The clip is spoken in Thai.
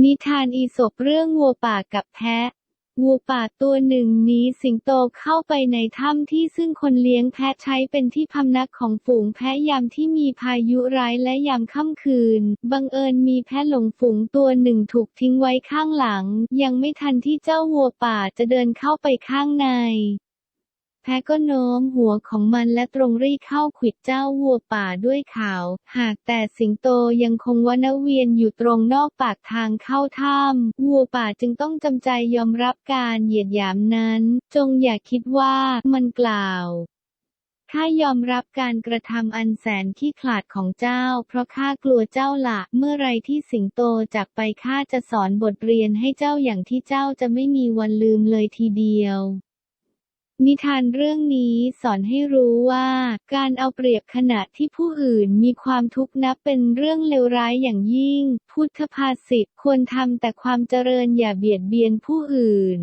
นิทานอีสปเรื่องวัวป่ากับแพะ วัวป่าตัวหนึ่งหนีสิงโตเข้าไปในถ้ำที่ซึ่งคนเลี้ยงแพะใช้เป็นที่พำนักของฝูงแพะยามที่มีพายุร้ายและยามค่ำคืน บังเอิญมีแพะหลงฝูงตัวหนึ่งถูกทิ้งไว้ข้างหลัง ยังไม่ทันที่เจ้าวัวป่าจะเดินเข้าไปข้างใน แพะก็โน้มหัวของมันและตรงรีเข้าขวิดเจ้าวัวป่าด้วยเขาหากแต่สิงโตยังคงวนเวียนอยู่ตรงนอกปากทางเข้าถ้ำวัวป่าจึงต้องจำใจยอมรับการเหยียดหยามนั้น จงอย่าคิดว่ามันกล่าวข้ายอมรับการกระทำอันแสนขี้ขลาดของเจ้า เพราะข้ากลัวเจ้าละ เมื่อไรที่สิงโตจากไปข้าจะสอนบทเรียนให้เจ้าอย่างที่เจ้าจะไม่มีวันลืมเลยทีเดียว นิทานเรื่องนี้สอนให้รู้ว่า การเอาเปรียบขณะที่ผู้อื่นมีความทุกข์นับเป็นเรื่องเลวร้ายอย่างยิ่ง พุทธภาษิตควรทำแต่ความเจริญอย่าเบียดเบียนผู้อื่น